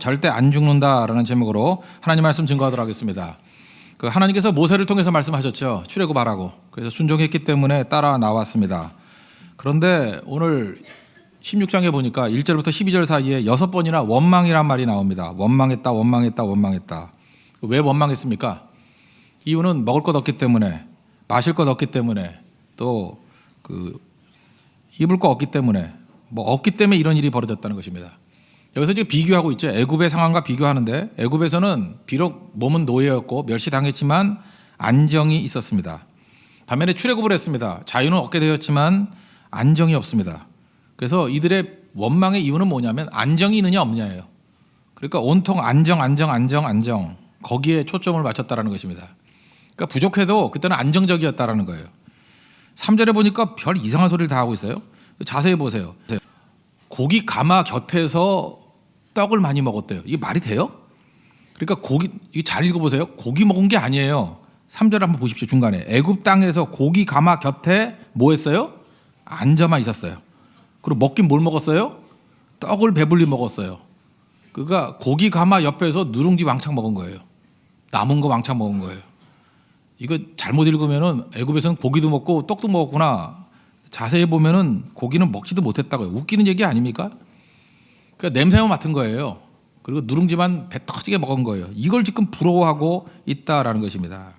절대 안 죽는다라는 제목으로 하나님 말씀 증거하도록 하겠습니다. 그 하나님께서 모세를 통해서 말씀하셨죠. 출애굽하라고. 그래서 순종했기 때문에 따라 나왔습니다. 그런데 오늘 16장에 보니까 1절부터 12절 사이에 여섯 번이나 원망이란 말이 나옵니다. 원망했다, 원망했다, 원망했다. 왜 원망했습니까? 이유는 먹을 것 없기 때문에, 마실 것 없기 때문에, 또 그 입을 거 없기 때문에, 뭐 없기 때문에 이런 일이 벌어졌다는 것입니다. 여기서 지금 비교하고 있죠. 애굽의 상황과 비교하는데 애굽에서는 비록 몸은 노예였고 멸시당했지만 안정이 있었습니다. 반면에 출애굽을 했습니다. 자유는 얻게 되었지만 안정이 없습니다. 그래서 이들의 원망의 이유는 뭐냐면 안정이 있느냐 없느냐예요. 그러니까 온통 안정, 안정, 안정, 안정 거기에 초점을 맞췄다라는 것입니다. 그러니까 부족해도 그때는 안정적이었다라는 거예요. 3절에 보니까 별 이상한 소리를 다 하고 있어요. 자세히 보세요. 고기 가마 곁에서 떡을 많이 먹었대요. 이게 말이 돼요? 그러니까 고기 이게 잘 읽어보세요. 고기 먹은 게 아니에요. 3절 한번 보십시오. 중간에 애굽 땅에서 고기 가마 곁에 뭐 했어요? 앉아만 있었어요. 그리고 먹긴 뭘 먹었어요? 떡을 배불리 먹었어요. 그러니까 고기 가마 옆에서 누룽지 왕창 먹은 거예요. 남은 거 왕창 먹은 거예요. 이거 잘못 읽으면은 애굽에서는 고기도 먹고 떡도 먹었구나. 자세히 보면은 고기는 먹지도 못했다고요. 웃기는 얘기 아닙니까? 그러니까 냄새만 맡은 거예요. 그리고 누룽지만 배 터지게 먹은 거예요. 이걸 지금 부러워하고 있다라는 것입니다.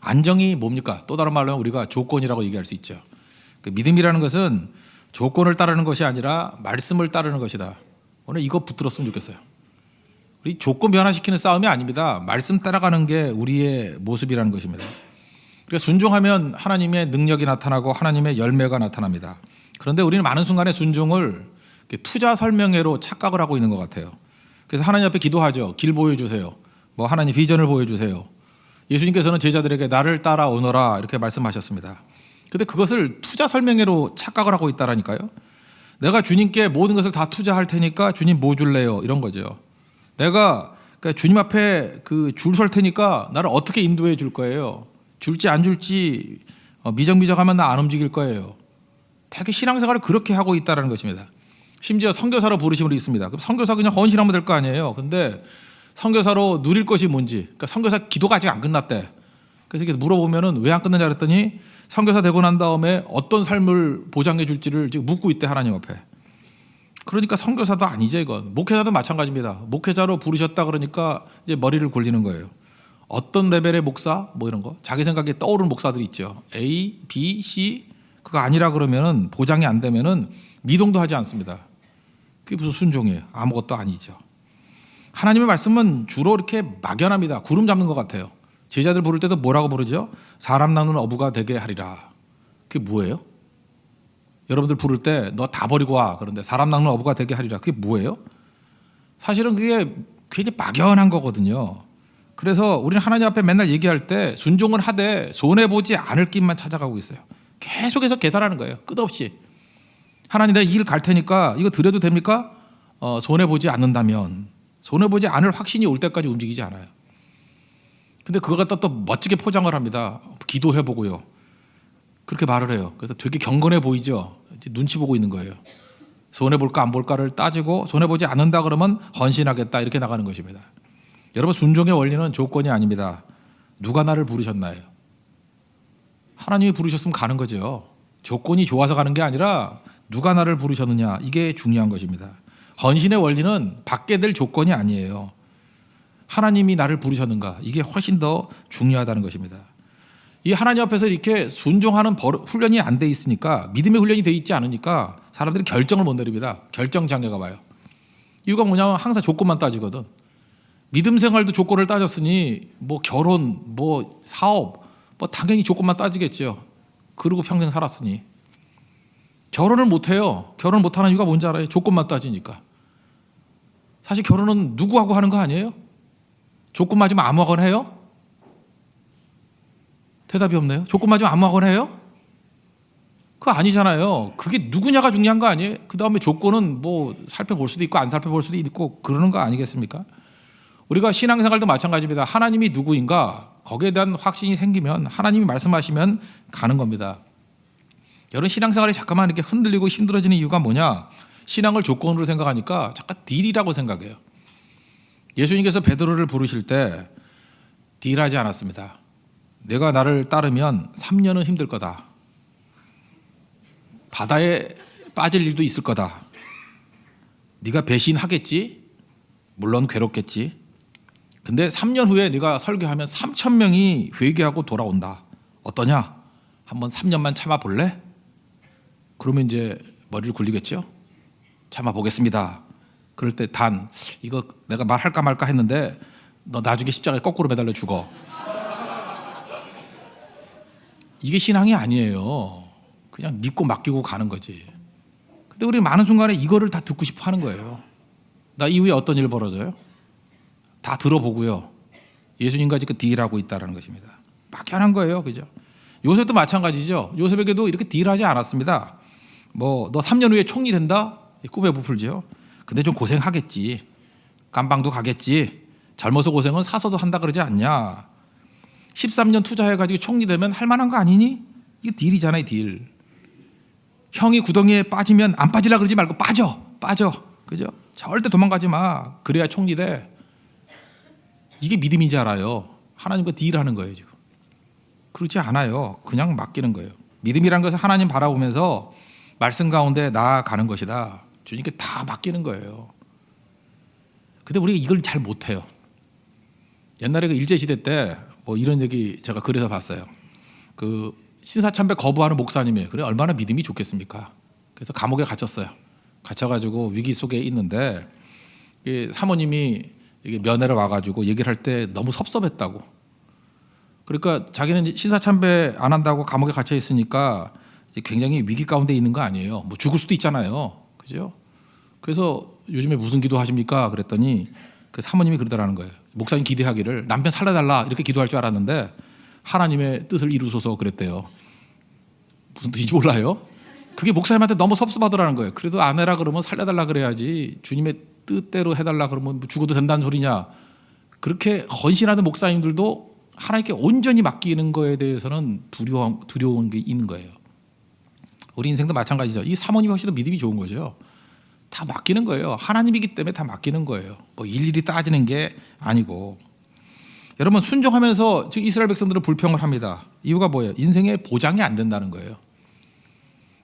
안정이 뭡니까? 또 다른 말로 하면 우리가 조건이라고 얘기할 수 있죠. 그 믿음이라는 것은 조건을 따르는 것이 아니라 말씀을 따르는 것이다. 오늘 이거 붙들었으면 좋겠어요. 우리 조건 변화시키는 싸움이 아닙니다. 말씀 따라가는 게 우리의 모습이라는 것입니다. 그러니까 순종하면 하나님의 능력이 나타나고 하나님의 열매가 나타납니다. 그런데 우리는 많은 순간에 순종을 투자 설명회로 착각을 하고 있는 것 같아요. 그래서 하나님 앞에 기도하죠. 길 보여주세요. 뭐 하나님 비전을 보여주세요. 예수님께서는 제자들에게 나를 따라오너라 이렇게 말씀하셨습니다. 근데 그것을 투자 설명회로 착각을 하고 있다라니까요. 내가 주님께 모든 것을 다 투자할 테니까 주님 뭐 줄래요? 이런 거죠. 내가 그러니까 주님 앞에 그 줄 설 테니까 나를 어떻게 인도해 줄 거예요? 줄지 안 줄지 어, 미적미적하면 나 안 움직일 거예요. 되게 신앙생활을 그렇게 하고 있다라는 것입니다. 심지어 선교사로 부르심을 있습니다. 그럼 선교사 그냥 헌신하면 될 거 아니에요. 근데 선교사로 누릴 것이 뭔지, 그러니까 선교사 기도가 아직 안 끝났대. 그래서 물어보면은 왜 안 끝났냐 그랬더니 선교사 되고 난 다음에 어떤 삶을 보장해 줄지를 지금 묻고 있대 하나님 앞에. 그러니까 선교사도 아니죠 이건. 목회자도 마찬가지입니다. 목회자로 부르셨다 그러니까 이제 머리를 굴리는 거예요. 어떤 레벨의 목사 뭐 이런 거 자기 생각에 떠오르는 목사들이 있죠. A, B, C 그거 아니라 그러면은 보장이 안 되면은 미동도 하지 않습니다. 그게 무슨 순종이에요? 아무것도 아니죠. 하나님의 말씀은 주로 이렇게 막연합니다. 구름 잡는 것 같아요. 제자들 부를 때도 뭐라고 부르죠? 사람 낳는 어부가 되게 하리라. 그게 뭐예요? 여러분들 부를 때 너 다 버리고 와. 그런데 사람 낳는 어부가 되게 하리라. 그게 뭐예요? 사실은 그게 굉장히 막연한 거거든요. 그래서 우리는 하나님 앞에 맨날 얘기할 때 순종을 하되 손해 보지 않을 길만 찾아가고 있어요. 계속해서 계산하는 거예요. 끝없이. 하나님 내가 이 일 갈 테니까 이거 드려도 됩니까? 어, 손해 보지 않는다면 손해 보지 않을 확신이 올 때까지 움직이지 않아요. 근데 그걸 갖다 또 멋지게 포장을 합니다. 기도해 보고요. 그렇게 말을 해요. 그래서 되게 경건해 보이죠. 눈치 보고 있는 거예요. 손해 볼까 안 볼까를 따지고 손해 보지 않는다 그러면 헌신하겠다 이렇게 나가는 것입니다. 여러분 순종의 원리는 조건이 아닙니다. 누가 나를 부르셨나요? 하나님이 부르셨으면 가는 거죠. 조건이 좋아서 가는 게 아니라 누가 나를 부르셨느냐 이게 중요한 것입니다. 헌신의 원리는 받게 될 조건이 아니에요. 하나님이 나를 부르셨는가 이게 훨씬 더 중요하다는 것입니다. 이 하나님 앞에서 이렇게 순종하는 버- 훈련이 안 돼 있으니까 믿음의 훈련이 돼 있지 않으니까 사람들이 결정을 못 내립니다. 결정 장애가 와요. 이유가 뭐냐면 항상 조건만 따지거든. 믿음 생활도 조건을 따졌으니 뭐 결혼, 뭐 사업, 뭐 당연히 조건만 따지겠죠. 그러고 평생 살았으니 결혼을 못 해요. 결혼 못 하는 이유가 뭔지 알아요? 조건만 따지니까. 사실 결혼은 누구하고 하는 거 아니에요? 조건 맞으면 아무하거나 해요? 대답이 없네요. 조건 맞으면 아무하거나 해요? 그거 아니잖아요. 그게 누구냐가 중요한 거 아니에요? 그 다음에 조건은 뭐 살펴볼 수도 있고 안 살펴볼 수도 있고 그러는 거 아니겠습니까? 우리가 신앙생활도 마찬가지입니다. 하나님이 누구인가 거기에 대한 확신이 생기면 하나님이 말씀하시면 가는 겁니다. 여러분 신앙생활이 잠깐만 이렇게 흔들리고 힘들어지는 이유가 뭐냐? 신앙을 조건으로 생각하니까 잠깐 딜이라고 생각해요. 예수님께서 베드로를 부르실 때 딜하지 않았습니다. 내가 나를 따르면 3년은 힘들 거다. 바다에 빠질 일도 있을 거다. 네가 배신하겠지? 물론 괴롭겠지. 근데 3년 후에 네가 설교하면 3천 명이 회개하고 돌아온다. 어떠냐? 한번 3년만 참아 볼래? 그러면 이제 머리를 굴리겠죠? 참아 보겠습니다. 그럴 때 단 이거 내가 말할까 말까 했는데 너 나중에 십자가에 거꾸로 매달려 죽어. 이게 신앙이 아니에요. 그냥 믿고 맡기고 가는 거지. 근데 우리 많은 순간에 이거를 다 듣고 싶어 하는 거예요. 나 이후에 어떤 일 벌어져요? 다 들어보고요. 예수님과 지금 딜하고 있다는 것입니다. 막연한 거예요. 그죠? 요셉도 마찬가지죠. 요셉에게도 이렇게 딜하지 않았습니다. 뭐 너 3년 후에 총리 된다? 꿈에 부풀죠. 근데 좀 고생하겠지. 깜방도 가겠지. 젊어서 고생은 사서도 한다 그러지 않냐. 13년 투자해가지고 총리 되면 할 만한 거 아니니? 이게 딜이잖아요, 딜. 형이 구덩이에 빠지면 안 빠지라 그러지 말고 빠져, 빠져. 그죠? 절대 도망가지 마. 그래야 총리 돼. 이게 믿음인지 알아요. 하나님과 딜하는 거예요, 지금. 그렇지 않아요. 그냥 맡기는 거예요. 믿음이란 것은 하나님 바라보면서 말씀 가운데 나아가는 것이다. 주님께 다 맡기는 거예요. 근데 우리가 이걸 잘 못해요. 옛날에 그 일제시대 때 뭐 이런 얘기 제가 글에서 봤어요. 그 신사참배 거부하는 목사님이 그래 얼마나 믿음이 좋겠습니까? 그래서 감옥에 갇혔어요. 갇혀가지고 위기 속에 있는데 이 사모님이 면회를 와가지고 얘기를 할 때 너무 섭섭했다고. 그러니까 자기는 신사참배 안 한다고 감옥에 갇혀 있으니까 굉장히 위기 가운데 있는 거 아니에요. 뭐 죽을 수도 있잖아요. 그죠? 그래서 요즘에 무슨 기도 하십니까? 그랬더니 그 사모님이 그러더라는 거예요. 목사님 기대하기를 남편 살려달라 이렇게 기도할 줄 알았는데 하나님의 뜻을 이루소서 그랬대요. 무슨 뜻인지 몰라요. 그게 목사님한테 너무 섭섭하더라는 거예요. 그래도 아내라 그러면 살려달라 그래야지 주님의 뜻대로 해달라 그러면 뭐 죽어도 된다는 소리냐. 그렇게 헌신하는 목사님들도 하나님께 온전히 맡기는 거에 대해서는 두려워, 두려운 게 있는 거예요. 우리 인생도 마찬가지죠. 이 사모님이 훨씬 더 믿음이 좋은 거죠. 다 맡기는 거예요. 하나님이기 때문에 다 맡기는 거예요. 뭐 일일이 따지는 게 아니고. 여러분 순종하면서 지금 이스라엘 백성들은 불평을 합니다. 이유가 뭐예요? 인생에 보장이 안 된다는 거예요.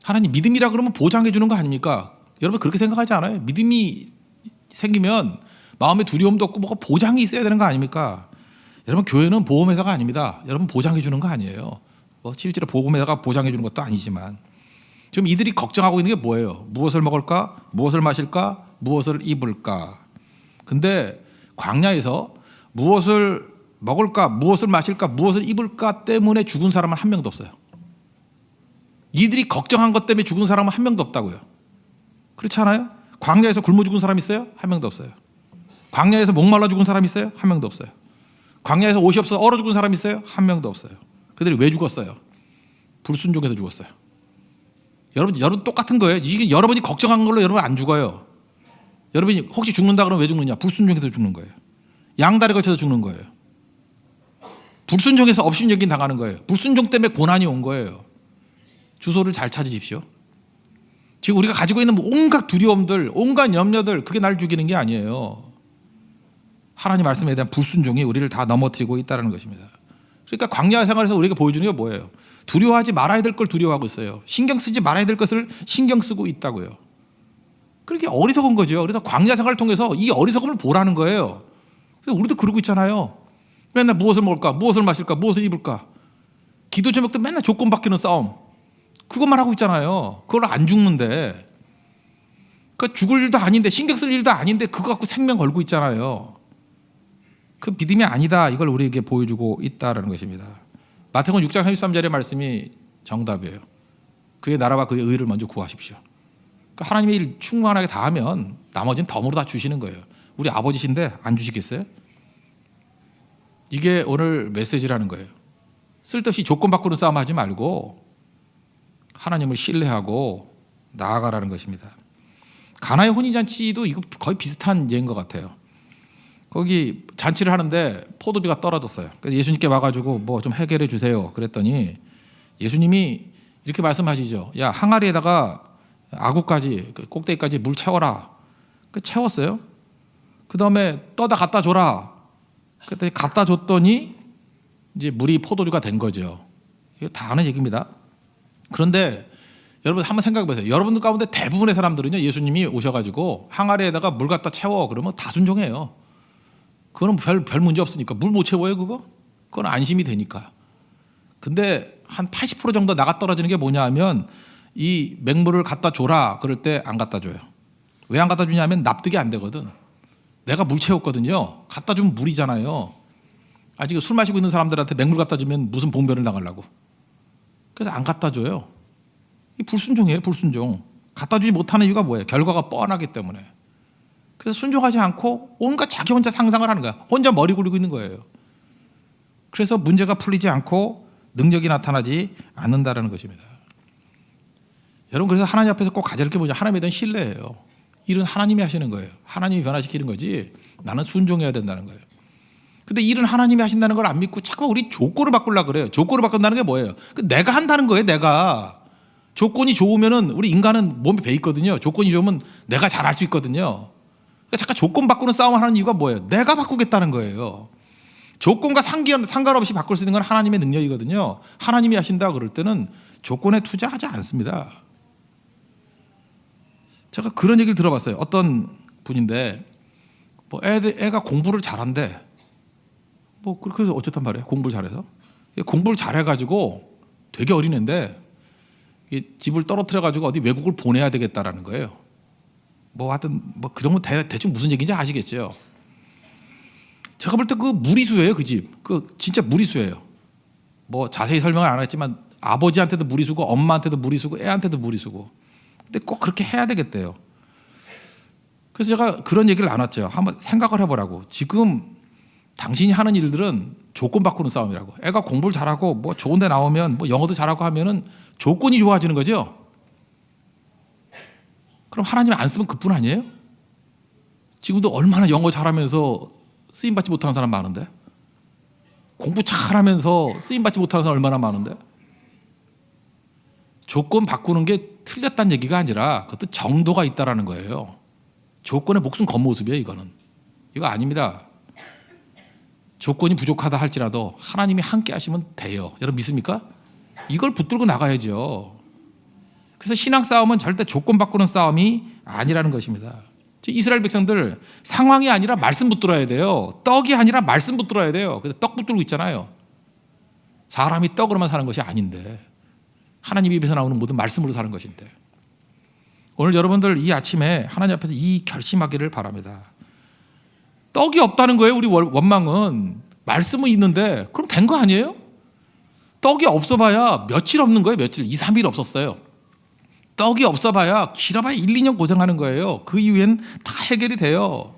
하나님 믿음이라 그러면 보장해 주는 거 아닙니까? 여러분 그렇게 생각하지 않아요? 믿음이 생기면 마음에 두려움도 없고 뭐가 보장이 있어야 되는 거 아닙니까? 여러분 교회는 보험회사가 아닙니다. 여러분 보장해 주는 거 아니에요. 뭐 실제로 보험회사가 보장해 주는 것도 아니지만 지금 이들이 걱정하고 있는 게 뭐예요? 무엇을 먹을까? 무엇을 마실까? 무엇을 입을까? 근데 광야에서 무엇을 먹을까? 무엇을 마실까? 무엇을 입을까 때문에 죽은 사람은 한 명도 없어요. 이들이 걱정한 것 때문에 죽은 사람은 한 명도 없다고요. 그렇지 않아요? 광야에서 굶어 죽은 사람 있어요? 한 명도 없어요. 광야에서 목말라 죽은 사람 있어요? 한 명도 없어요. 광야에서 옷이 없어 얼어 죽은 사람 있어요? 한 명도 없어요. 그들이 왜 죽었어요? 불순종해서 죽었어요. 여러분, 여러분 똑같은 거예요. 이게 여러분이 걱정한 걸로 여러분 안 죽어요. 여러분이 혹시 죽는다 그러면 왜 죽느냐? 불순종해서 죽는 거예요. 양다리 걸쳐서 죽는 거예요. 불순종해서 업신여긴 당하는 거예요. 불순종 때문에 고난이 온 거예요. 주소를 잘 찾으십시오. 지금 우리가 가지고 있는 온갖 두려움들, 온갖 염려들, 그게 날 죽이는 게 아니에요. 하나님 말씀에 대한 불순종이 우리를 다 넘어뜨리고 있다는 것입니다. 그러니까 광야 생활에서 우리가 보여주는 게 뭐예요? 두려워하지 말아야 될 걸 두려워하고 있어요. 신경 쓰지 말아야 될 것을 신경 쓰고 있다고요. 그렇게 어리석은 거죠. 그래서 광야 생활을 통해서 이 어리석음을 보라는 거예요. 그래서 우리도 그러고 있잖아요. 맨날 무엇을 먹을까, 무엇을 마실까, 무엇을 입을까. 기도 제목도 맨날 조건 바뀌는 싸움. 그것만 하고 있잖아요. 그걸 안 죽는데. 그 죽을 일도 아닌데 신경 쓸 일도 아닌데 그거 갖고 생명 걸고 있잖아요. 그 믿음이 아니다. 이걸 우리에게 보여주고 있다라는 것입니다. 마태복음 6장 33절의 말씀이 정답이에요. 그의 나라와 그의 의를 먼저 구하십시오. 그러니까 하나님의 일 충만하게 다 하면 나머지는 덤으로 다 주시는 거예요. 우리 아버지신데 안 주시겠어요? 이게 오늘 메시지라는 거예요. 쓸데없이 조건 바꾸는 싸움 하지 말고 하나님을 신뢰하고 나아가라는 것입니다. 가나의 혼인잔치도 이거 거의 비슷한 예인 것 같아요. 거기 잔치를 하는데 포도주가 떨어졌어요. 그래서 예수님께 와가지고 뭐 좀 해결해 주세요. 그랬더니 예수님이 이렇게 말씀하시죠. 야 항아리에다가 아구까지 그 꼭대기까지 물 채워라. 그 채웠어요. 그 다음에 떠다 갖다 줘라. 그랬더니 갖다 줬더니 이제 물이 포도주가 된 거죠. 이거 다 아는 얘기입니다. 그런데 여러분 한번 생각해 보세요. 여러분들 가운데 대부분의 사람들은요 예수님이 오셔가지고 항아리에다가 물 갖다 채워 그러면 다 순종해요. 그거는 별, 별 문제 없으니까 물 못 채워요 그거? 그건 안심이 되니까. 근데 한 80% 정도 나가 떨어지는 게 뭐냐 하면 이 맹물을 갖다 줘라 그럴 때 안 갖다 줘요. 왜 안 갖다 주냐면 납득이 안 되거든. 내가 물 채웠거든요. 갖다 주면 물이잖아요. 아직 술 마시고 있는 사람들한테 맹물 갖다 주면 무슨 봉변을 당하려고. 그래서 안 갖다 줘요. 이 불순종이에요, 불순종. 갖다 주지 못하는 이유가 뭐예요? 결과가 뻔하기 때문에. 그래서 순종하지 않고 온갖 자기 혼자 상상을 하는 거야. 혼자 머리 굴리고 있는 거예요. 그래서 문제가 풀리지 않고 능력이 나타나지 않는다라는 것입니다. 여러분 그래서 하나님 앞에서 꼭 가질 게 뭐냐? 하나님에 대한 신뢰예요. 일은 하나님이 하시는 거예요. 하나님이 변화시키는 거지. 나는 순종해야 된다는 거예요. 근데 일은 하나님이 하신다는 걸 안 믿고 자꾸 우리 조건을 바꾸려 그래요. 조건을 바꾼다는 게 뭐예요? 그 내가 한다는 거예요. 내가 조건이 좋으면은 우리 인간은 몸에 배 있거든요. 조건이 좋으면 내가 잘할 수 있거든요. 그러니까 잠깐 조건 바꾸는 싸움 하는 이유가 뭐예요? 내가 바꾸겠다는 거예요. 조건과 상관, 상관없이 바꿀 수 있는 건 하나님의 능력이거든요. 하나님이 하신다 그럴 때는 조건에 투자하지 않습니다. 제가 그런 얘기를 들어봤어요. 어떤 분인데 뭐 애들, 애가 공부를 잘한대. 뭐 그렇게 해서 어쨌든 말이에요. 공부를 잘해서 공부를 잘해가지고 되게 어린 애인데 이 집을 떨어뜨려 가지고 어디 외국을 보내야 되겠다라는 거예요. 뭐 하여튼 뭐 그런 거 대, 대충 무슨 얘기인지 아시겠죠? 제가 볼 때 그 무리수예요, 그 집. 그 진짜 무리수예요. 뭐 자세히 설명을 안 했지만 아버지한테도 무리수고 엄마한테도 무리수고 애한테도 무리수고. 근데 꼭 그렇게 해야 되겠대요. 그래서 제가 그런 얘기를 나눴죠. 한번 생각을 해보라고. 지금 당신이 하는 일들은 조건 바꾸는 싸움이라고. 애가 공부를 잘하고 뭐 좋은 데 나오면 뭐 영어도 잘하고 하면은 조건이 좋아지는 거죠. 그럼 하나님이 안 쓰면 그뿐 아니에요? 지금도 얼마나 영어 잘하면서 쓰임 받지 못하는 사람 많은데 공부 잘하면서 쓰임 받지 못하는 사람 얼마나 많은데 조건 바꾸는 게 틀렸다는 얘기가 아니라 그것도 정도가 있다라는 거예요. 조건의 목숨 겉모습이에요, 이거는. 이거 아닙니다. 조건이 부족하다 할지라도 하나님이 함께 하시면 돼요. 여러분 믿습니까? 이걸 붙들고 나가야죠. 그래서 신앙 싸움은 절대 조건 바꾸는 싸움이 아니라는 것입니다. 이스라엘 백성들 상황이 아니라 말씀 붙들어야 돼요. 떡이 아니라 말씀 붙들어야 돼요. 근데 떡 붙들고 있잖아요. 사람이 떡으로만 사는 것이 아닌데 하나님 입에서 나오는 모든 말씀으로 사는 것인데 오늘 여러분들 이 아침에 하나님 앞에서 이 결심하기를 바랍니다. 떡이 없다는 거예요. 우리 원망은 말씀은 있는데 그럼 된 거 아니에요? 떡이 없어봐야 며칠 없는 거예요. 며칠 2, 3일 없었어요. 떡이 없어봐야 길어봐야 1, 2년 고생하는 거예요. 그 이후엔 다 해결이 돼요.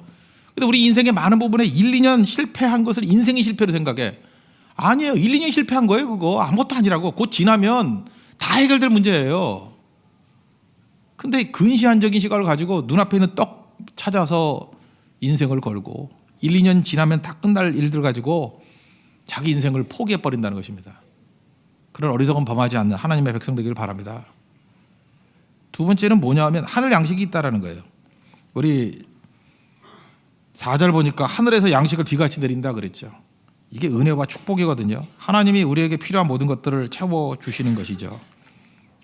근데 우리 인생의 많은 부분에 1, 2년 실패한 것을 인생의 실패로 생각해. 아니에요. 1, 2년 실패한 거예요. 그거 아무것도 아니라고. 곧 지나면 다 해결될 문제예요. 근데 근시안적인 시각을 가지고 눈앞에 있는 떡 찾아서 인생을 걸고 1, 2년 지나면 다 끝날 일들 가지고 자기 인생을 포기해 버린다는 것입니다. 그런 어리석은 범하지 않는 하나님의 백성 되기를 바랍니다. 두 번째는 뭐냐 하면 하늘 양식이 있다라는 거예요. 우리 4절 보니까 하늘에서 양식을 비같이 내린다 그랬죠. 이게 은혜와 축복이거든요. 하나님이 우리에게 필요한 모든 것들을 채워 주시는 것이죠.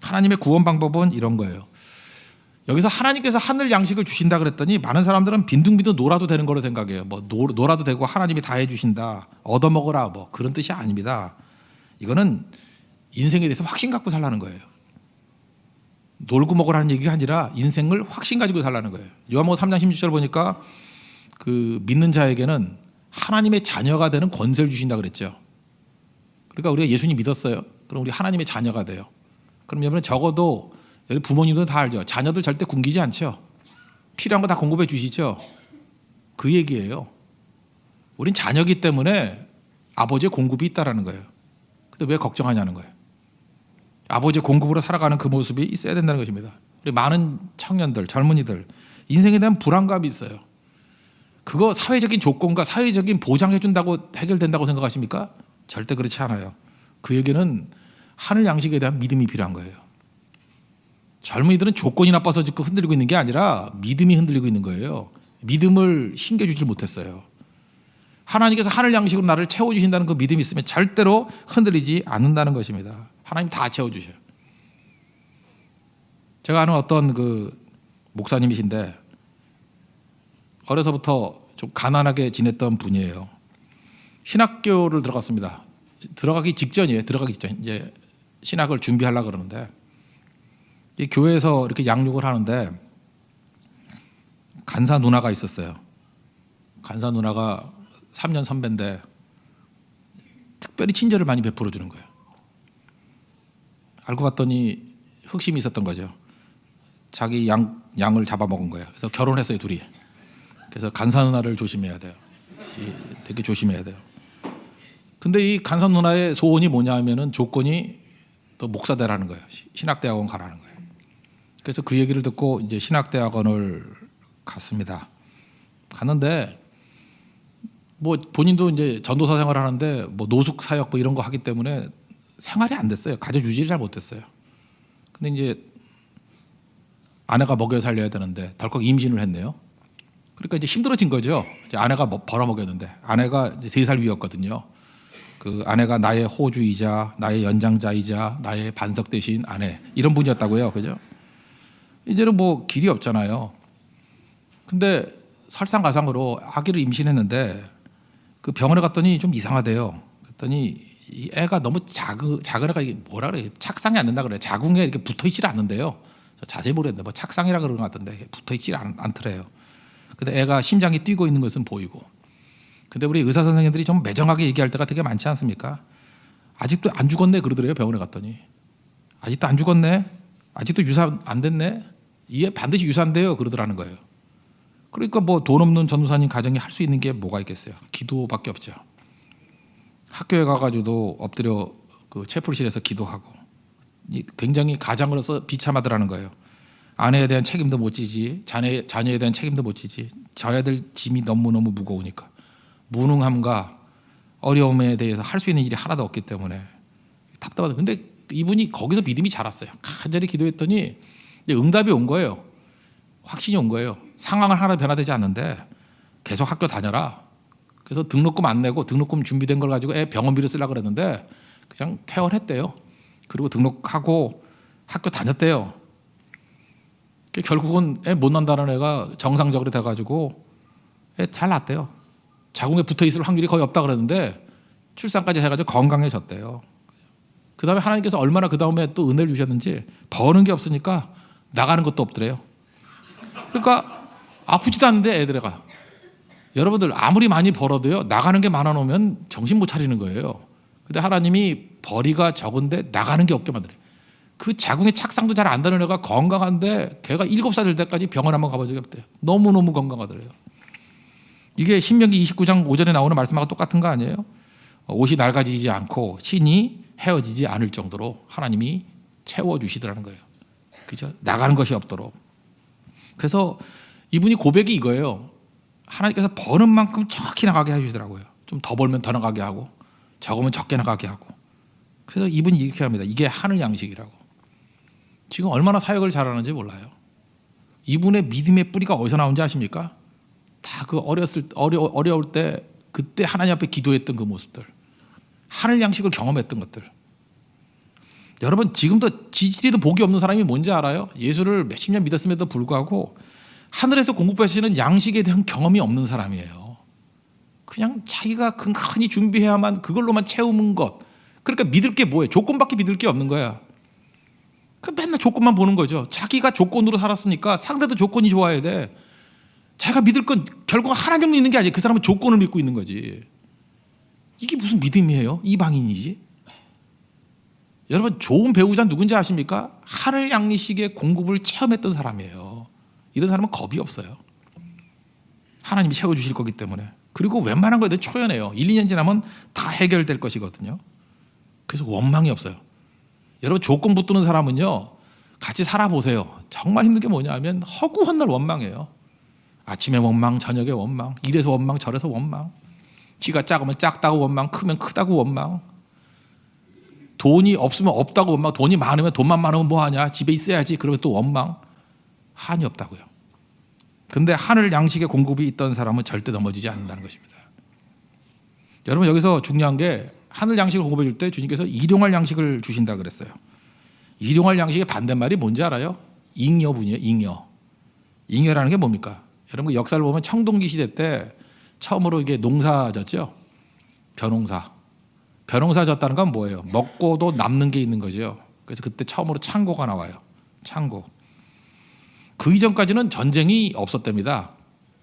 하나님의 구원 방법은 이런 거예요. 여기서 하나님께서 하늘 양식을 주신다 그랬더니 많은 사람들은 빈둥빈둥 놀아도 되는 거로 생각해요. 뭐 놀, 놀아도 되고 하나님이 다 해주신다. 얻어먹어라. 뭐 그런 뜻이 아닙니다. 이거는 인생에 대해서 확신 갖고 살라는 거예요. 놀고 먹으라는 얘기가 아니라 인생을 확신 가지고 살라는 거예요. 요한복음 3장 16절 보니까 그 믿는 자에게는 하나님의 자녀가 되는 권세를 주신다 그랬죠. 그러니까 우리가 예수님 믿었어요. 그럼 우리 하나님의 자녀가 돼요. 그럼 여러분 적어도 부모님도 다 알죠. 자녀들 절대 굶기지 않죠. 필요한 거 다 공급해 주시죠. 그 얘기예요. 우린 자녀기 때문에 아버지의 공급이 있다라는 거예요. 근데 왜 걱정하냐는 거예요. 아버지의 공급으로 살아가는 그 모습이 있어야 된다는 것입니다. 우리 많은 청년들, 젊은이들 인생에 대한 불안감이 있어요. 그거 사회적인 조건과 사회적인 보장해 준다고 해결된다고 생각하십니까? 절대 그렇지 않아요. 그에게는 하늘 양식에 대한 믿음이 필요한 거예요. 젊은이들은 조건이 나빠서 지금 흔들리고 있는 게 아니라 믿음이 흔들리고 있는 거예요. 믿음을 신겨주질 못했어요. 하나님께서 하늘 양식으로 나를 채워주신다는 그 믿음이 있으면 절대로 흔들리지 않는다는 것입니다. 하나님 다 채워주셔요. 제가 아는 어떤 그 목사님이신데 어려서부터 좀 가난하게 지냈던 분이에요. 신학교를 들어갔습니다. 들어가기 직전이에요. 들어가기 직전 이제 신학을 준비하려 그러는데 이 교회에서 이렇게 양육을 하는데 간사 누나가 있었어요. 간사 누나가 3년 선배인데 특별히 친절을 많이 베풀어 주는 거예요. 알고 봤더니 흑심이 있었던 거죠. 자기 양 양을 잡아먹은 거예요. 그래서 결혼했어요 둘이. 그래서 간사 누나를 조심해야 돼요. 이, 되게 조심해야 돼요. 근데 이 간사 누나의 소원이 뭐냐면은 조건이 또 목사 되라는 거예요. 시- 신학대학원 가라는 거예요. 그래서 그 얘기를 듣고 이제 신학대학원을 갔습니다. 갔는데 뭐 본인도 이제 전도사 생활 하는데 뭐 노숙 사역 뭐 이런 거 하기 때문에 생활이 안 됐어요. 가족 유지를 잘 못했어요. 근데 이제 아내가 먹여 살려야 되는데 덜컥 임신을 했네요. 그러니까 이제 힘들어진 거죠. 이제 아내가 뭐 벌어 먹였는데 아내가 세 살 위였거든요. 그 아내가 나의 호주이자 나의 연장자이자 나의 반석 대신 아내 이런 분이었다고요. 그죠? 이제는 뭐 길이 없잖아요. 근데 설상가상으로 아기를 임신했는데 그 병원에 갔더니 좀 이상하대요. 그랬더니 이 애가 너무 작은 애가 이게 뭐라 그래 착상이 안 된다 그래. 자궁에 이렇게 붙어 있질 않는데요. 저 자세히 모르겠는데 뭐 착상이라 그런 것 같던데 붙어 있질 않, 않더래요. 근데 애가 심장이 뛰고 있는 것은 보이고. 근데 우리 의사 선생님들이 좀 매정하게 얘기할 때가 되게 많지 않습니까? 아직도 안 죽었네 그러더래요 병원에 갔더니 아직도 안 죽었네 아직도 유산 안 됐네 이게 반드시 유산돼요 그러더라는 거예요. 그러니까 뭐 돈 없는 전도사님 가정이 할 수 있는 게 뭐가 있겠어요? 기도밖에 없죠. 학교에 가가지고도 엎드려 그 채플실에서 기도하고 이 굉장히 가장으로서 비참하더라는 거예요. 아내에 대한 책임도 못 지지, 자녀 자녀에 대한 책임도 못 지지. 져야 될 짐이 너무 너무 무거우니까 무능함과 어려움에 대해서 할 수 있는 일이 하나도 없기 때문에 답답하다. 근데 이분이 거기서 믿음이 자랐어요. 간절히 기도했더니 응답이 온 거예요. 확신이 온 거예요. 상황은 하나 변화되지 않는데 계속 학교 다녀라. 그래서 등록금 안 내고 등록금 준비된 걸 가지고 애 병원비로 쓰려고 그랬는데 그냥 퇴원했대요. 그리고 등록하고 학교 다녔대요. 그 결국은 애 못 난다는 애가 정상적으로 돼가지고 애 잘 났대요. 자궁에 붙어 있을 확률이 거의 없다 그랬는데 출산까지 해가지고 건강해졌대요. 그 다음에 하나님께서 얼마나 그 다음에 또 은혜를 주셨는지 버는 게 없으니까 나가는 것도 없더래요. 그러니까 아프지도 않은데 애들애가 여러분들 아무리 많이 벌어도요 나가는 게 많아 놓으면 정신 못 차리는 거예요. 근데 하나님이 벌이가 적은데 나가는 게 없게 만들어요. 그 자궁의 착상도 잘안 되는 애가 건강한데 걔가 일곱 살 될 때까지 병원 한번 가본 적이 없대요. 너무 너무 건강하더래요. 이게 신명기 29장 5절에 나오는 말씀하고 똑같은 거 아니에요? 옷이 낡아지지 않고 신이 헤어지지 않을 정도로 하나님이 채워 주시더라는 거예요. 그죠? 나가는 것이 없도록. 그래서 이분이 고백이 이거예요. 하나님께서 버는 만큼 정확히 나가게 해주더라고요. 좀 더 벌면 더 나가게 하고 적으면 적게 나가게 하고. 그래서 이분이 이렇게 합니다. 이게 하늘 양식이라고. 지금 얼마나 사역을 잘하는지 몰라요. 이분의 믿음의 뿌리가 어디서 나온지 아십니까? 다 그 어렸을 어려 어려울 때 그때 하나님 앞에 기도했던 그 모습들, 하늘 양식을 경험했던 것들. 여러분 지금도 지지리도 복이 없는 사람이 뭔지 알아요? 예수를 몇십 년 믿었음에도 불구하고 하늘에서 공급하시는 양식에 대한 경험이 없는 사람이에요. 그냥 자기가 근근히 준비해야만 그걸로만 채우는 것. 그러니까 믿을 게 뭐예요? 조건밖에 믿을 게 없는 거야. 그 맨날 조건만 보는 거죠. 자기가 조건으로 살았으니까 상대도 조건이 좋아야 돼. 자기가 믿을 건 결국 하나님을 믿는 게 아니에요. 그 사람은 조건을 믿고 있는 거지. 이게 무슨 믿음이에요? 이방인이지. 여러분 좋은 배우자 누군지 아십니까? 하늘 양식의 공급을 체험했던 사람이에요. 이런 사람은 겁이 없어요. 하나님이 채워주실 거기 때문에. 그리고 웬만한 거에 대해 초연해요. 1, 2년 지나면 다 해결될 것이거든요. 그래서 원망이 없어요. 여러분 조건 붙드는 사람은요. 같이 살아보세요. 정말 힘든 게 뭐냐면 허구한 날 원망해요. 아침에 원망, 저녁에 원망, 이래서 원망, 저래서 원망. 키가 작으면 작다고 원망, 크면 크다고 원망. 돈이 없으면 없다고 원망, 돈이 많으면 돈만 많으면 뭐 하냐? 집에 있어야지. 그러면 또 원망. 한이 없다고요. 근데 하늘 양식의 공급이 있던 사람은 절대 넘어지지 않는다는 것입니다. 여러분 여기서 중요한 게 하늘 양식을 공급해 줄 때 주님께서 일용할 양식을 주신다 그랬어요. 일용할 양식의 반대말이 뭔지 알아요? 잉여분이에요. 잉여. 잉여라는 게 뭡니까? 여러분 그 역사를 보면 청동기 시대 때 처음으로 이게 농사졌죠. 벼농사. 벼농사 졌다는 건 뭐예요? 먹고도 남는 게 있는 거죠. 그래서 그때 처음으로 창고가 나와요. 창고. 그 이전까지는 전쟁이 없었답니다.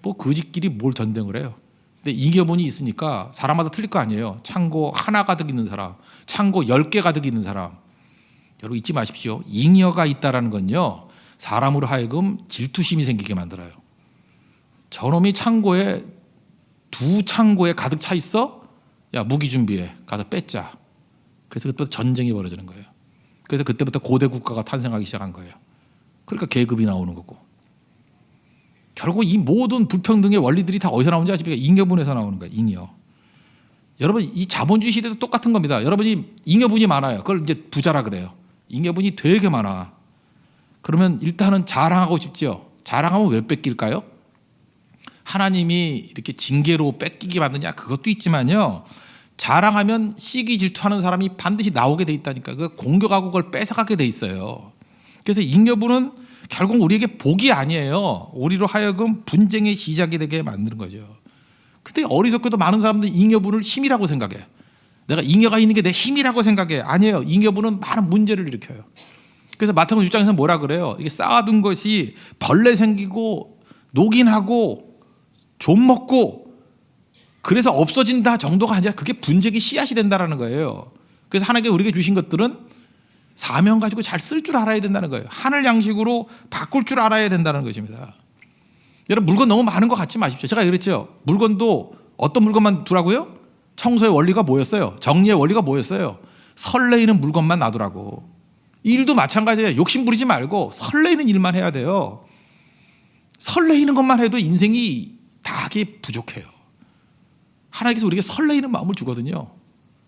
뭐 그지끼리 뭘 전쟁을 해요. 근데 잉여분이 있으니까 사람마다 틀릴 거 아니에요. 창고 하나 가득 있는 사람, 창고 열 개 가득 있는 사람. 여러분 잊지 마십시오. 잉여가 있다라는 건요. 사람으로 하여금 질투심이 생기게 만들어요. 저놈이 창고에 두 창고에 가득 차 있어? 야 무기 준비해. 가서 뺏자. 그래서 그때부터 전쟁이 벌어지는 거예요. 그래서 그때부터 고대 국가가 탄생하기 시작한 거예요. 그러니까 계급이 나오는 거고. 결국 이 모든 불평등의 원리들이 다 어디서 나오는지 아십니까? 잉여분에서 나오는 거예요. 잉여. 여러분 이 자본주의 시대도 똑같은 겁니다. 여러분이 잉여분이 많아요. 그걸 이제 부자라 그래요. 잉여분이 되게 많아. 그러면 일단은 자랑하고 싶지요. 자랑하면 왜 뺏길까요? 하나님이 이렇게 징계로 뺏기게 만드냐 그것도 있지만요. 자랑하면 시기 질투하는 사람이 반드시 나오게 돼 있다니까. 그 공격하고 그걸 뺏어가게 돼 있어요. 그래서 잉여분은 결국 우리에게 복이 아니에요. 우리로 하여금 분쟁의 시작이 되게 만드는 거죠. 근데 어리석게도 많은 사람들이 잉여분을 힘이라고 생각해. 내가 잉여가 있는 게 내 힘이라고 생각해. 아니에요. 잉여분은 많은 문제를 일으켜요. 그래서 마태복음 6장에서 뭐라 그래요? 이게 쌓아둔 것이 벌레 생기고 녹인하고 좀 먹고 그래서 없어진다 정도가 아니라 그게 분쟁의 씨앗이 된다라는 거예요. 그래서 하나님께 우리에게 주신 것들은 사명 가지고 잘 쓸 줄 알아야 된다는 거예요. 하늘 양식으로 바꿀 줄 알아야 된다는 것입니다. 여러분 물건 너무 많은 거 갖지 마십시오. 제가 그랬죠. 물건도 어떤 물건만 두라고요? 청소의 원리가 뭐였어요? 정리의 원리가 뭐였어요? 설레이는 물건만 놔두라고. 일도 마찬가지예요. 욕심 부리지 말고 설레이는 일만 해야 돼요. 설레이는 것만 해도 인생이 다하게 부족해요. 하나님께서 우리에게 설레이는 마음을 주거든요.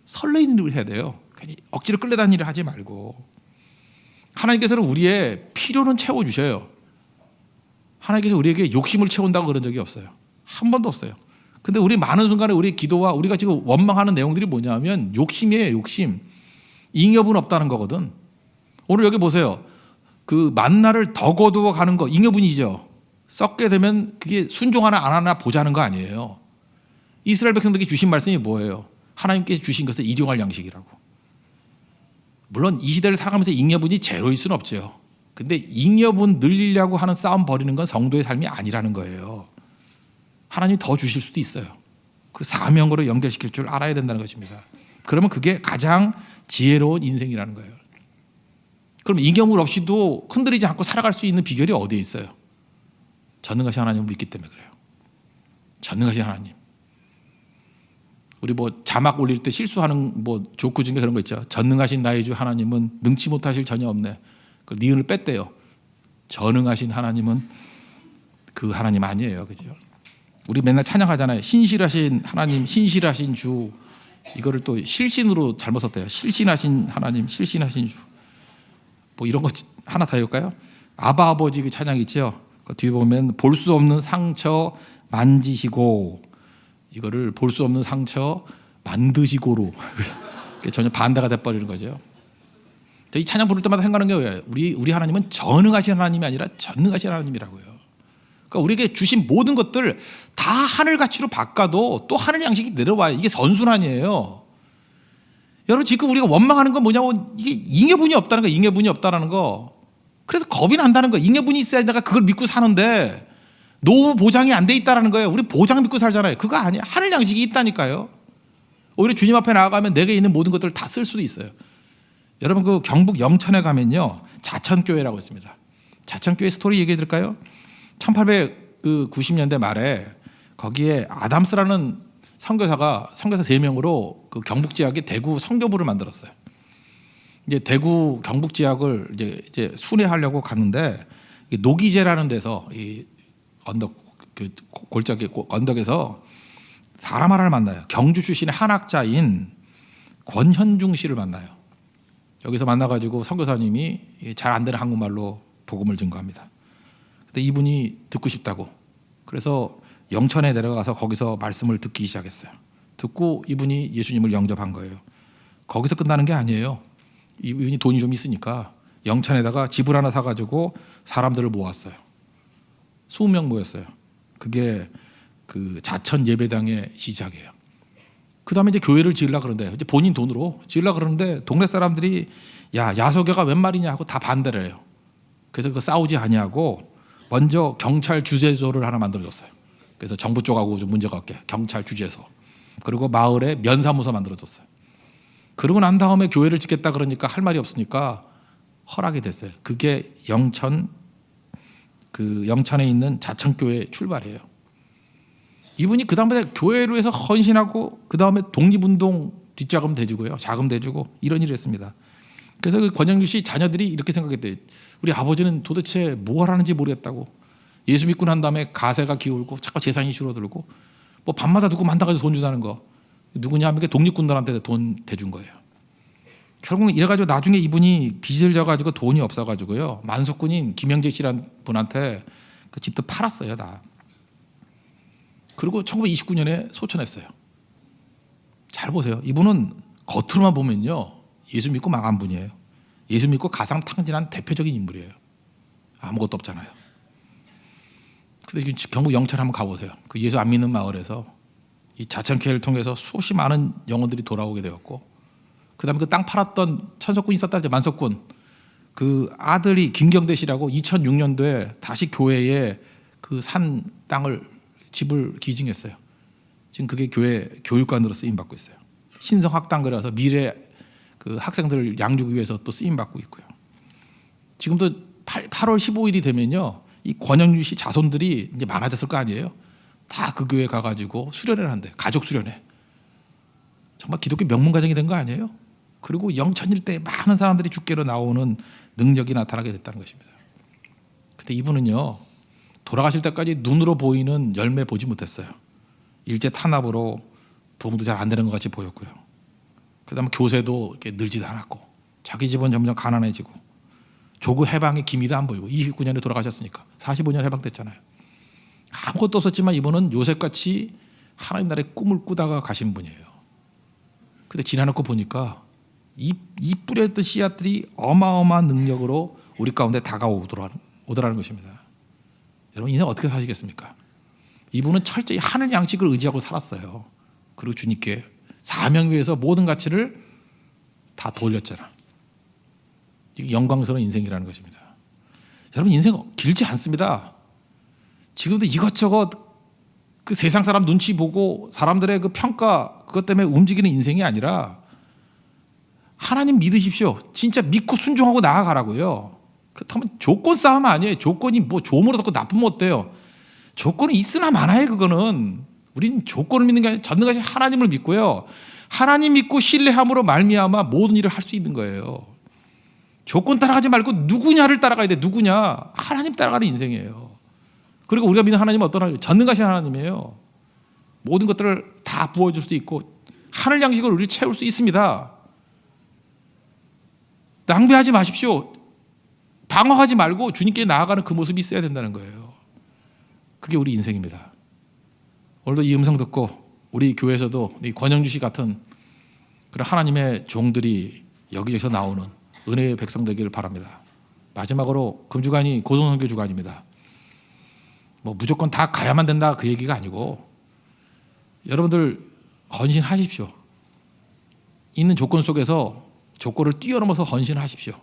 설레이는 일을 해야 돼요. 괜히 억지로 끌려다니는 일을 하지 말고. 하나님께서는 우리의 필요는 채워 주셔요. 하나님께서 우리에게 욕심을 채운다고 그런 적이 없어요. 한 번도 없어요. 근데 우리 많은 순간에 우리 기도와 우리가 지금 원망하는 내용들이 뭐냐면 욕심이에요, 욕심. 잉여분 없다는 거거든. 오늘 여기 보세요. 그 만나를 더 거두어 가는 거 잉여분이죠. 썩게 되면 그게 순종하나 안 하나 보자는 거 아니에요. 이스라엘 백성들에게 주신 말씀이 뭐예요? 하나님께 주신 것을 일용할 양식이라고. 물론 이 시대를 살아가면서 잉여분이 제로일 수는 없죠. 근데 잉여분 늘리려고 하는 싸움 벌이는 건 성도의 삶이 아니라는 거예요. 하나님 더 주실 수도 있어요. 그 사명으로 연결시킬 줄 알아야 된다는 것입니다. 그러면 그게 가장 지혜로운 인생이라는 거예요. 그럼 잉여물 없이도 흔들리지 않고 살아갈 수 있는 비결이 어디에 있어요? 전능하신 하나님을 믿기 때문에 그래요. 전능하신 하나님. 우리 뭐 자막 올릴 때 실수하는 뭐 조크 중에 그런 거 있죠. 전능하신 나의 주 하나님은 능치 못하실 전혀 없네. 그 니은을 뺐대요. 전능하신 하나님은 그 하나님 아니에요. 그죠? 우리 맨날 찬양하잖아요. 신실하신 하나님, 신실하신 주. 이거를 또 실신으로 잘못 썼대요. 실신하신 하나님, 실신하신 주. 뭐 이런 거 하나 더 해볼까요? 아바 아버지 그 찬양 있죠. 그 뒤에 보면 볼 수 없는 상처 만지시고 이거를 볼 수 없는 상처 만드시 고로 전혀 반대가 돼버리는 거죠. 이 찬양 부를 때마다 생각하는 게 왜? 우리 우리 하나님은 전능하신 하나님이 아니라 전능하신 하나님이라고요. 그러니까 우리에게 주신 모든 것들 다 하늘 가치로 바꿔도 또 하늘 양식이 내려와요. 이게 선순환이에요. 여러분 지금 우리가 원망하는 건 뭐냐고 이게 잉여분이 없다는 거, 잉여분이 없다라는 거. 그래서 겁이 난다는 거. 잉여분이 있어야 내가 그걸 믿고 사는데 노후 보장이 안 돼 있다라는 거예요. 우리 보장 믿고 살잖아요. 그거 아니야. 하늘 양식이 있다니까요. 오히려 주님 앞에 나아가면 내게 있는 모든 것들을 다 쓸 수도 있어요. 여러분 그 경북 영천에 가면요 자천교회라고 있습니다. 자천교회 스토리 얘기해 드릴까요? 1890년대 말에 거기에 아담스라는 선교사가 선교사 세 명으로 그 경북 지역에 대구 선교부를 만들었어요. 이제 대구 경북 지역을 이제 이제 순회하려고 갔는데 이 노기제라는 데서 이 언덕 그 골짜기 언덕에서 사람 하나를 만나요. 경주 출신의 한학자인 권현중 씨를 만나요. 여기서 만나가지고 선교사님이 잘 안 되는 한국말로 복음을 증거합니다. 근데 이분이 듣고 싶다고 그래서 영천에 내려가서 거기서 말씀을 듣기 시작했어요. 듣고 이분이 예수님을 영접한 거예요. 거기서 끝나는 게 아니에요. 이분이 돈이 좀 있으니까 영천에다가 집을 하나 사가지고 사람들을 모았어요. 20명 모였어요. 그게 그 자천 예배당의 시작이에요. 그 다음에 이제 교회를 지으려 그러는데 이제 본인 돈으로 지으려 그러는데 동네 사람들이 야 야소교가 웬 말이냐 하고 다 반대를 해요. 그래서 그 싸우지 아니하고 먼저 경찰 주재소를 하나 만들어줬어요. 그래서 정부 쪽하고 좀 문제가 없게 경찰 주재소 그리고 마을에 면사무소 만들어줬어요. 그러고 난 다음에 교회를 짓겠다 그러니까 할 말이 없으니까 허락이 됐어요. 그게 영천 그 영천에 있는 자천교회 출발이에요. 이분이 그 다음에 교회로 해서 헌신하고 그 다음에 독립운동 뒷자금 대주고요, 자금 대주고 이런 일을 했습니다. 그래서 그 권영규 씨 자녀들이 이렇게 생각했대요. 우리 아버지는 도대체 뭐 하라는지 모르겠다고. 예수 믿고 난 다음에 가세가 기울고 자꾸 재산이 줄어들고 뭐 밤마다 누구 만나가지고 돈 주자는 거 누구냐 하면 독립군들한테 돈 대준 거예요. 결국 이래가지고 나중에 이분이 빚을 져가지고 돈이 없어가지고요 만석군인 김영재 씨란 분한테 그 집도 팔았어요 다. 그리고 1929년에 소천했어요. 잘 보세요. 이분은 겉으로만 보면요 예수 믿고 망한 분이에요. 예수 믿고 가상 탕진한 대표적인 인물이에요. 아무것도 없잖아요. 근데 지금 경북 영천 한번 가보세요. 그 예수 안 믿는 마을에서 이 자천교회를 통해서 수없이 많은 영혼들이 돌아오게 되었고, 그다음에 그 땅 팔았던 천석군이 있었다 만석군 그 아들이 김경대 씨라고 2006년도에 다시 교회에 그 산 땅을 집을 기증했어요. 지금 그게 교회 교육관으로 쓰임 받고 있어요. 신성 학당그라서 미래 그 학생들을 양육을 위해서 또 쓰임 받고 있고요. 지금도 8, 8월 15일이 되면요. 이 권영유 씨 자손들이 이제 많아졌을 거 아니에요. 다 그 교회 가가지고 수련회를 한대. 가족 수련회. 정말 기독교 명문 가정이 된 거 아니에요? 그리고 영천일 때 많은 사람들이 주께로 나오는 능력이 나타나게 됐다는 것입니다. 근데 이분은요. 돌아가실 때까지 눈으로 보이는 열매 보지 못했어요. 일제 탄압으로 부흥도 잘 안 되는 것 같이 보였고요. 그다음에 교세도 늘지도 않았고 자기 집은 점점 가난해지고 조국 해방의 기미도 안 보이고 29년에 돌아가셨으니까 45년 해방됐잖아요. 아무것도 없었지만 이분은 요셉같이 하나님 나라의 꿈을 꾸다가 가신 분이에요. 근데 지나놓고 보니까 이, 이 뿌렸던 씨앗들이 어마어마한 능력으로 우리 가운데 다가오더라는 오더라는 것입니다. 여러분 인생 어떻게 사시겠습니까? 이분은 철저히 하늘 양식을 의지하고 살았어요. 그리고 주님께 사명 위해서 모든 가치를 다 돌렸잖아. 영광스러운 인생이라는 것입니다. 여러분 인생 길지 않습니다. 지금도 이것저것 그 세상 사람 눈치 보고 사람들의 그 평가 그것 때문에 움직이는 인생이 아니라 하나님 믿으십시오. 진짜 믿고 순종하고 나아가라고요. 그렇다면 조건 싸움 아니에요. 조건이 뭐 좋으면 어떻고 나쁘면 어때요? 조건이 있으나 마나요 그거는. 우린 조건을 믿는 게 아니라 전능하신 하나님을 믿고요. 하나님 믿고 신뢰함으로 말미암아 모든 일을 할 수 있는 거예요. 조건 따라가지 말고 누구냐를 따라가야 돼. 누구냐? 하나님 따라가는 인생이에요. 그리고 우리가 믿는 하나님은 어떤 하나님? 전능하신 하나님이에요. 모든 것들을 다 부어줄 수 있고 하늘 양식으로 우리를 채울 수 있습니다. 낭비하지 마십시오. 방어하지 말고 주님께 나아가는 그 모습이 있어야 된다는 거예요. 그게 우리 인생입니다. 오늘도 이 음성 듣고 우리 교회에서도 이 권영주 씨 같은 그런 하나님의 종들이 여기저기서 나오는 은혜의 백성 되기를 바랍니다. 마지막으로 금주간이 고성선교 주간입니다. 뭐 무조건 다 가야만 된다 그 얘기가 아니고 여러분들 헌신하십시오. 있는 조건 속에서 조건을 뛰어넘어서 헌신하십시오.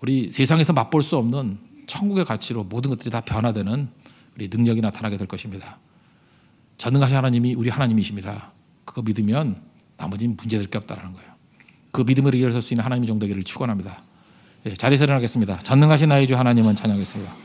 우리 세상에서 맛볼 수 없는 천국의 가치로 모든 것들이 다 변화되는 우리 능력이 나타나게 될 것입니다. 전능하신 하나님이 우리 하나님이십니다. 그거 믿으면 나머지는 문제될 게 없다라는 거예요. 그 믿음을 이어설 수 있는 하나님의 정되기를 축원합니다. 예, 자리에서 일어나겠습니다. 전능하신 나의 주 하나님은 찬양하겠습니다.